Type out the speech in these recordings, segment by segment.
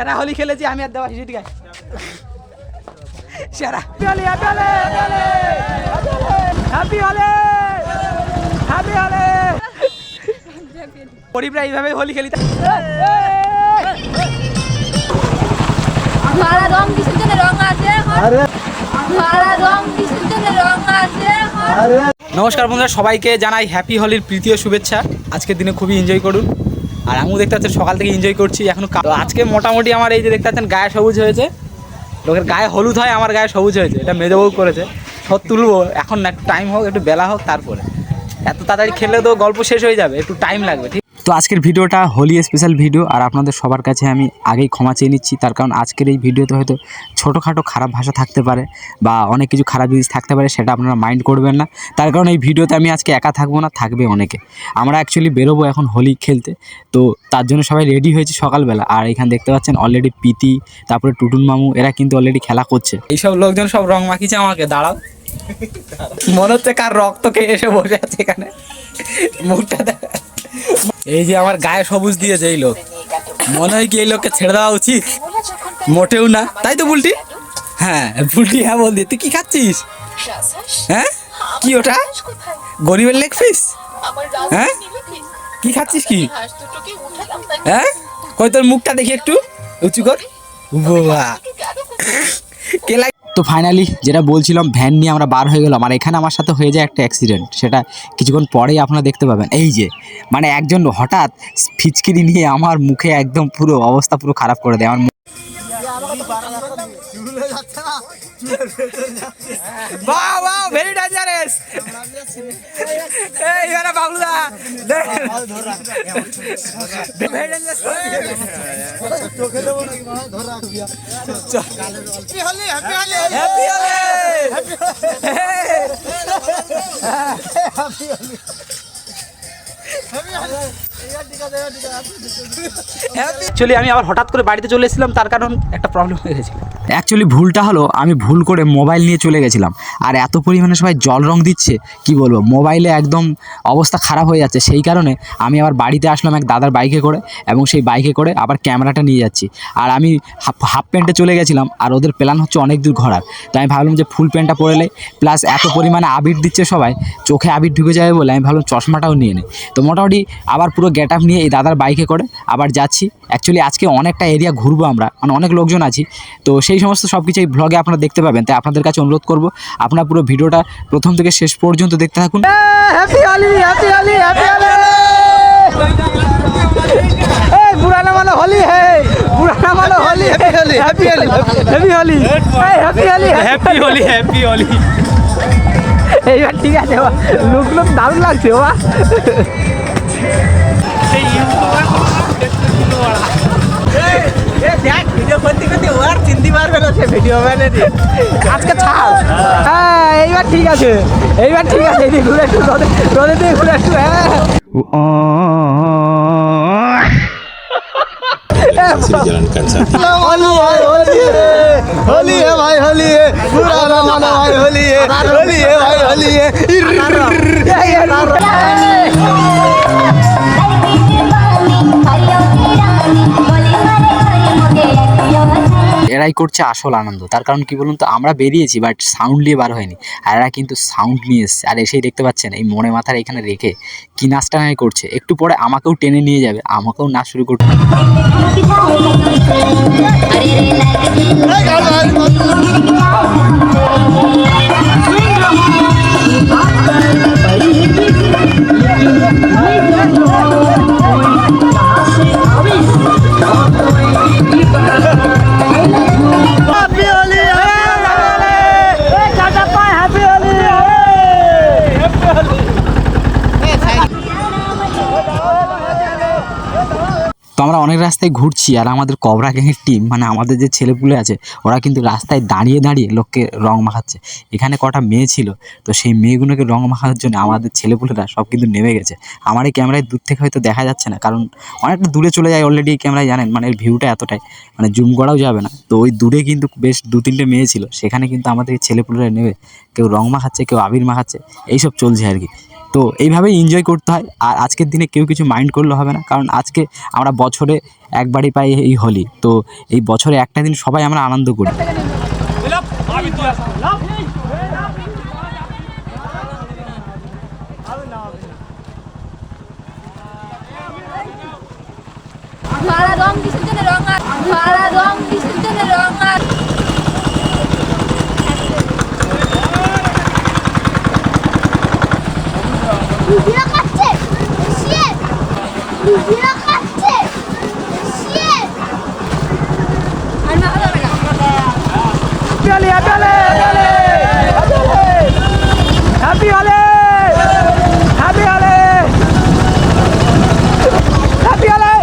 সেরা হোলি খেলেছি আমি আর দেওয়া ঠিক আছে সেরা happy Holi happy Holi happy Holi গরিবরা এইভাবে হোলি খেলি মারা রং কিসের জন্য রং আছে মারা রং কিসের জন্য রং আছে নমস্কার বন্ধুরা সবাইকে জানাই হ্যাপি হোলির প্রীতি ও শুভেচ্ছা। আজকের দিনে খুবই এনজয় করুন। আর আমিও দেখতে পাচ্ছেন, সকাল থেকে এনজয় করছি, এখন আজকে মোটামুটি আমার এই যে দেখতে পাচ্ছেন, গায়ে সবুজ হয়েছে। লোকের গায়ে হলুদ হয়, আমার গায়ে সবুজ হয়েছে, এটা মেজবউ করেছে। সব তুলবো, এখন একটু টাইম হোক, একটু বেলা হোক, তারপরে। এত তাড়াতাড়ি খেলে তো গল্প শেষ হয়ে যাবে, একটু টাইম লাগবে, ঠিক তো আজকের ভিডিওটা হোলি স্পেশাল ভিডিও আর আপনাদের সবার কাছে আমি আগেই ক্ষমা চেয়ে নিচ্ছি। তার কারণ আজকের এই ভিডিওতে হয়তো ছোটোখাটো খারাপ ভাষা থাকতে পারে বা অনেক কিছু খারাপ জিনিস থাকতে পারে, সেটা আপনারা মাইন্ড করবেন না। তার কারণ এই ভিডিওতে আমি আজকে একা থাকব না, থাকবে অনেকে। আমরা অ্যাকচুয়ালি বেরোবো এখন হোলি খেলতে। তো তার জন্য সবাই রেডি হয়েছে সকালবেলা। আর এখানে দেখতে পাচ্ছেন অলরেডি পিতি তারপরে টুটুন মামু, এরা কিন্তু অলরেডি খেলা করছে। এইসব লোকজন সব রং মাখিছে আমাকে, দাঁড়াও। মনে হচ্ছে কার রক্ত খেয়ে এসে বসে আছে এখানে। মুখটা দেখা এই যে আমার গায়ে সবুজ দিয়েছে এই লোক। মনে হয় কি এই লোককে ছেড়ে দেওয়া উচিত? মোটেও না। তাই তো বুলটি? হ্যাঁ বুলটি হ্যাঁ বল দিয়ে তুই কি খাচ্ছিস? হ্যাঁ? কি ওটা? গরিবের লেগ পিস হ্যাঁ? কি খাচ্ছিস কি? হ্যাঁ? কই তোর মুখটা দেখি একটু? উঁচু কর। বাবা কে লাগ তো ফাইনালি যেটা বলছিলাম ভ্যান নিয়ে আমরা বার হয়ে গেলাম। আর এখানে আমার সাথে হয়ে যায় একটা অ্যাক্সিডেন্ট সেটা কিছুক্ষণ পরেই আপনারা দেখতে পাবেন। এই যে মানে একজন হঠাৎ ফিচকিরি নিয়ে আমার মুখে একদম পুরো অবস্থা পুরো খারাপ করে দেয়। আমার বাহ বাহ ভেরি ডেঞ্জারাস এই এরা বাবুদা ভেরি ডেঞ্জারাস হ্যাপি অ্যাকচুয়ালি আমি আবার হঠাৎ করে বাড়িতে চলে এসেছিলাম, তার কারণ একটা প্রবলেম হয়ে গেছিল। অ্যাকচুয়ালি ভুলটা হলো, আমি ভুল করে মোবাইল নিয়ে চলে গেছিলাম। আর এত পরিমাণে সবাই জল রং দিচ্ছে, কি বলব? মোবাইলে একদম অবস্থা খারাপ হয়ে যাচ্ছে। সেই কারণে আমি আবার বাড়িতে আসলাম এক দাদার বাইকে করে, এবং সেই বাইকে করে আবার ক্যামেরাটা নিয়ে যাচ্ছি। আর আমি হাফ হাফ প্যান্টে চলে গেছিলাম, আর ওদের প্ল্যান হচ্ছে অনেক দূর ঘোরার। তাই আমি ভাবলাম যে ফুল প্যান্টটা পরেলে প্লাস এত পরিমাণে আবির দিচ্ছে সবাই, চোখে আবির ঢুকে যাবে বলে আমি ভাবলাম চশমাটাও নিয়ে নিই। তো মোটামুটি আবার পুরো গেট আপ নিয়ে এই দাদার বাইকে করে আবার যাচ্ছি। অ্যাকচুয়ালি আজকে অনেকটা এরিয়া ঘুরবো আমরা মানে অনেক লোকজন আছি। তো সেই সমস্ত সব কিছু এই ব্লগে আপনারা দেখতে পাবেন তাই আপনাদের কাছে অনুরোধ করব আপনারা পুরো ভিডিওটা প্রথম থেকে শেষ পর্যন্ত দেখতে থাকুন। Happy Holi happy Holi happy Holi পুরানা মানে হোলি হে পুরানা মানে Holi happy Holi happy Holi happy Holi happy Holi happy Holi happy Holi এইবার ঠিক আছে লুক লুক দারুণ লাগছে বাবা। আজকে ছাড় হ্যাঁ এইবার ঠিক আছে এইবার ঠিক আছে এদিকে ঘুরে একটু রোদে রোদে দিয়ে ঘুরে একটু হ্যাঁ जलन कर सकते होली है भाई होली है पुराना माना भाई होली है होली है भाई होली है এরাই করছে আসল আনন্দ তার কারণ কি বলুন তো আমরা বেরিয়েছি বাট সাউন্ড নিয়ে বার হয়নি আর এরা কিন্তু সাউন্ড নিয়ে এসছে আর এসেই দেখতে পাচ্ছেন এই মনে মাথার এখানে রেখে কি নাচটা নাই করছে একটু পরে আমাকেও টেনে নিয়ে যাবে আমাকেও নাচ শুরু করতে হবে রাস্তায় ঘুরছি আর আমাদের কবরা গ্যাংয়ের টিম মানে আমাদের যে ছেলেপুলে আছে, ওরা কিন্তু রাস্তায় দাঁড়িয়ে দাঁড়িয়ে লোককে রং মাখাচ্ছে। এখানে কটা মেয়ে ছিল, তো সেই মেয়েগুলোকে রং মাখানোর জন্য আমাদের ছেলেপুলেরা সব কিন্তু নেমে গেছে। আমার এই ক্যামেরায় দূর থেকে হয়তো দেখা যাচ্ছে না, কারণ অনেকটা দূরে চলে যায় অলরেডি এই ক্যামেরায় জানেন? মানে ভিউটা এতটাই মানে জুম করাও যাবে না। তো ওই দূরে কিন্তু বেশ দু তিনটে মেয়ে ছিল, সেখানে কিন্তু আমাদের ছেলেপুলেরা নেবে কেউ রং মাখাচ্ছে, কেউ আবির মাখাচ্ছে, এইসব চলছে আর কি। তো এইভাবেই এনজয় করতে হয়। আর আজকের দিনে কেউ কিছু মাইন্ড করলে হবে না। কারণ আজকে আমরা বছরে একবারই পাই এই হোলি। তো এই বছরে একটা দিন সবাই আমরা আনন্দ করি। কিসের জন্য রং আর ধরা রং কিসের জন্য রং আর ভিডিও করছে শিট ভিডিও করছে শিট আর না হলো না happy Holi happy Holi happy Holi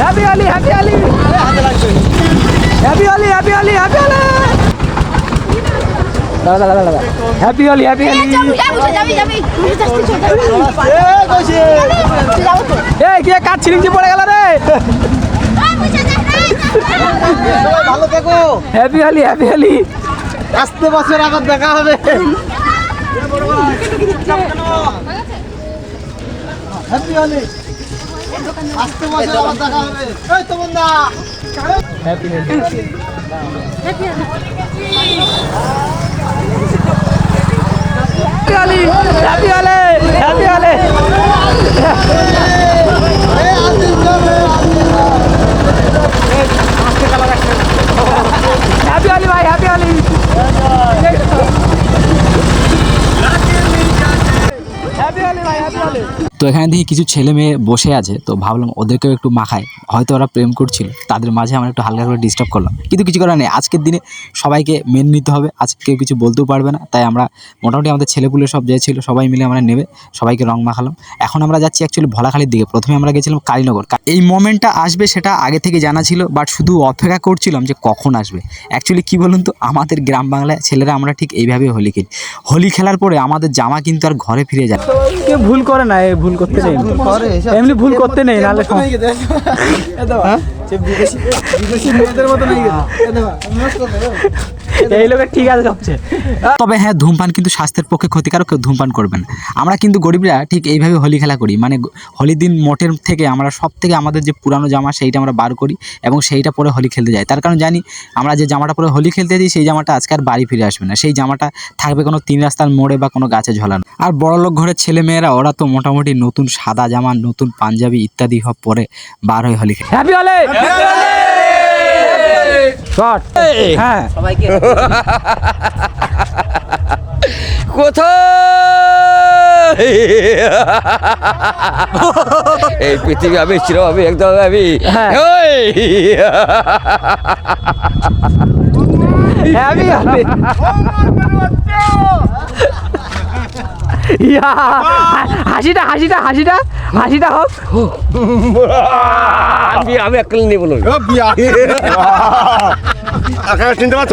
happy Holi happy Holi happy Holi happy Holi happy Holi দাদা দাদা দাদা হ্যাপি হলি হ্যাপি হলি এই কে কাজ ছিলিংচি পড়ে গেল রে? ভালো থেকো। হ্যাপি হলি হ্যাপি হলি আসতে বছর আগত দেখা হবে। হ্যাপি হলি আসতে বছর আগত দেখা হবে। এই তো বন্ধা। Happy Holi happy Holi happy Holi happy Holi এই আসিস যাবে হ্যাপি হলি ভাই হ্যাপি হলি হ্যাপি হলি ভাই হ্যাপি হলি তো এখানে দেখি কিছু ছেলে মেয়ে বসে আছে, তো ভাবলাম ওদেরকেও একটু মাখায় হয়তো ওরা প্রেম করছিল, তাদের মাঝে আমরা একটু হালকা করে ডিস্টার্ব করলাম। কিন্তু কিছু করার নেই, আজকের দিনে সবাইকে মেনে নিতে হবে আজকে কেউ কিছু বলতেও পারবে না, তাই আমরা মোটামুটি আমাদের ছেলেপুলে সব যে ছিল, সবাই মিলে আমরা নেবে সবাইকে রং মাখালাম। এখন আমরা যাচ্ছি অ্যাকচুয়ালি ভোলাখালির দিকে, প্রথমে আমরা গেছিলাম কালীনগর। এই মোমেন্টটা আসবে সেটা আগে থেকে জানা ছিল বাট শুধু অপেক্ষা করছিলাম যে কখন আসবে। অ্যাকচুয়ালি কী বলুন তো, আমাদের গ্রাম বাংলায় ছেলেরা আমরা ঠিক এইভাবে হোলি খেলি। হোলি খেলার পরে আমাদের জামা কিন্তু আর ঘরে ফিরে যায় ভুল করে না ভুল করতে নেই এমনি ভুল করতে নেই নাহলে এই লোকের ঠিক আছে সবচেয়ে। তবে হ্যাঁ ধূমপান কিন্তু স্বাস্থ্যের পক্ষে ক্ষতিকারক কেউ ধূমপান করবেন না। আমরা কিন্তু গরিবরা ঠিক এইভাবে হোলি খেলা করি। মানে হোলির দিন মোটের থেকে আমরা সব থেকে আমাদের যে পুরানো জামা সেইটা আমরা বার করি এবং সেইটা পরে হোলি খেলতে যাই। তার কারণ জানি আমরা যে জামাটা পরে হোলি খেলতে যাই সেই জামাটা আজকে আর বাড়ি ফিরে আসবে না। সেই জামাটা থাকবে কোনো তিন রাস্তার মোড়ে বা কোনো গাছে ঝোলানো। আর বড়লোক ঘরের ছেলে মেয়েরা ওরা তো মোটামুটি নতুন সাদা জামা নতুন পাঞ্জাবি ইত্যাদি সব পরে বার হয়ে হোলি খেলে। হ্যাপি হলে শট হ্যাঁ এই পৃথিবী আমি চির আমি একদম আমি। হ্যাঁ। ইয়া হাসিটা হাসিটা হাসিটা হাসিটা হোক। আমি আমি একল নেই বলুন চিনতে পারছ?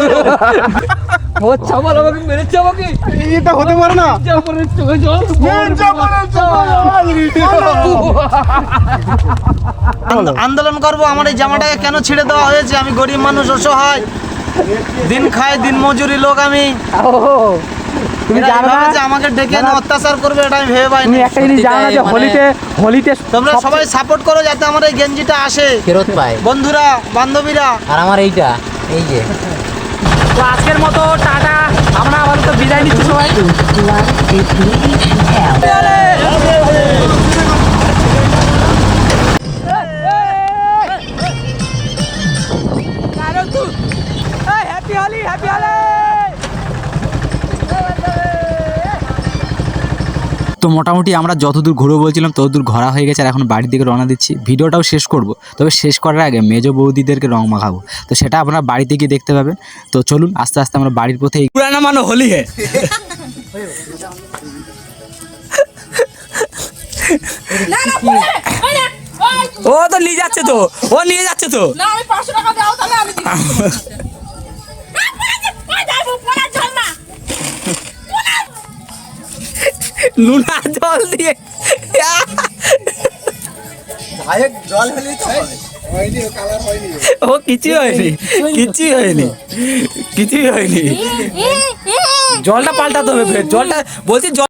হচ্ছে আমার আমাকে মেরেছে আমাকে। এটা হতে পারে না। আন্দো- আন্দোলন করব আমার এই জামাটাকে কেন ছিঁড়ে দেওয়া হয়েছে? আমি গরিব মানুষ অসহায়। দিন খাই দিন মজুরি লোক আমি। তুমি জানো না? যে আমাকে ডেকে এনে অত্যাচার করবে এটা আমি ভেবে পাইনি। তুমি একটা জিনিস জানো না যে মানে- হোলিতে হোলিতে তোমরা সবাই সাপোর্ট করো যাতে আমার এই গেঞ্জিটা আসে। ফেরত পায়। বন্ধুরা বান্ধবীরা। আর আমার এইটা এই যে। তো আজকের মতো টাটা আমরা আবার তো বিদায় নিচ্ছি সবাই। মোটামুটি আমরা যতদূর ঘুরে বলছিলাম ততদূর ঘোরা হয়ে গেছে আর এখন বাড়ির দিকে রওনা দিচ্ছি। ভিডিওটাও শেষ করব তবে শেষ করার আগে মেজো বৌদিদেরকে রং মাখাবো। তো সেটা আপনারা বাড়িতে গিয়ে দেখতে পাবেন। তো চলুন আস্তে আস্তে আমরা বাড়ির পথে পুরানা মানো হোলি হে। ও তো নিয়ে যাচ্ছে তো ও নিয়ে যাচ্ছে তো। না আমি পাঁচশো টাকা দাও তাহলে আমি নুনা জল দিয়ে। জল ও কিছুই হয়নি। কিছুই হয়নি কিছুই হয়নি জলটা পাল্টাতে হবে ফের জলটা বলছি জল